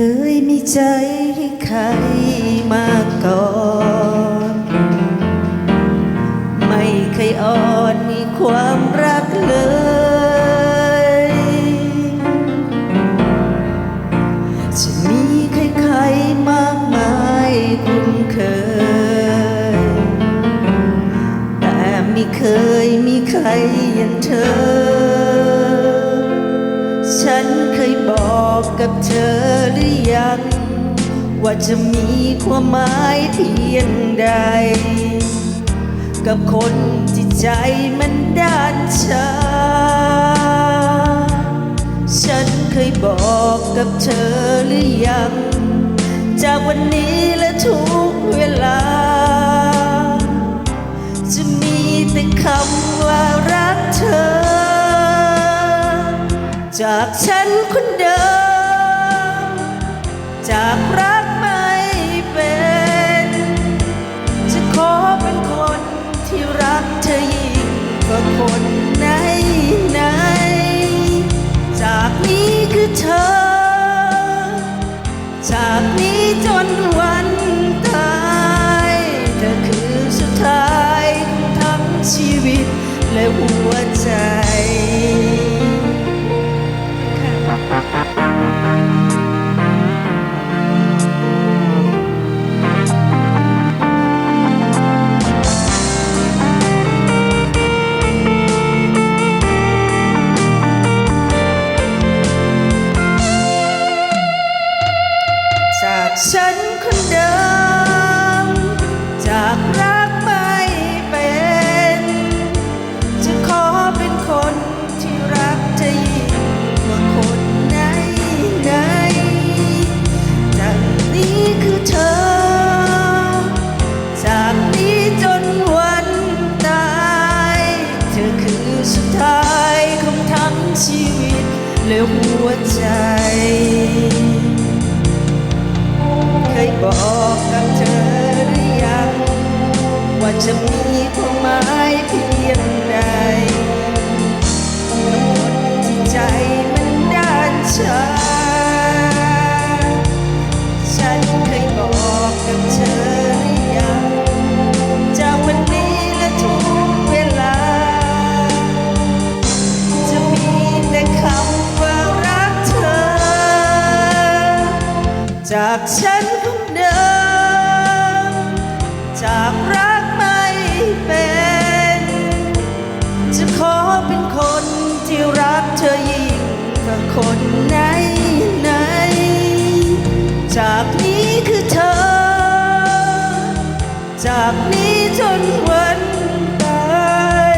คยมีใจให้ใครมาก่อน ไม่เคยอ่อนมีความรักเลย จะมีใครๆมากมายคุ้นเคย แต่ไม่เคยมีใครอย่างเธอ ยบอกกับเธอหรือยัง ว่าจะมีความหมายเพียงใด กับคนที่ใจมันด้านชา ฉันเคยบอกกับเธอหรือยัง จากวันนี้และทุกเวลา จากฉันคนเดิมจากรัก ฉันคนเดิม จากรักไม่เป็น จะขอเป็นคนที่รักเธอยิ่งกว่าคนไหนไหนจากนี้คือเธอ จากนี้จนวันตาย เธอคือสุดท้ายของทั้งชีวิตและหัวใจ จากฉันคนเดิม จากรักไม่เป็น จะขอเป็นคนที่รักเธอยิ่งกว่าคนไหนไหน จากนี้คือเธอ จากนี้จนวันตาย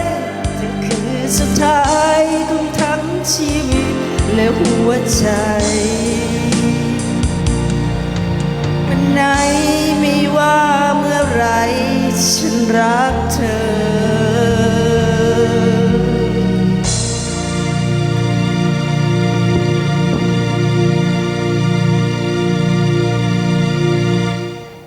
เธอคือสุดท้ายของทั้งชีวิตและหัวใจ ไหน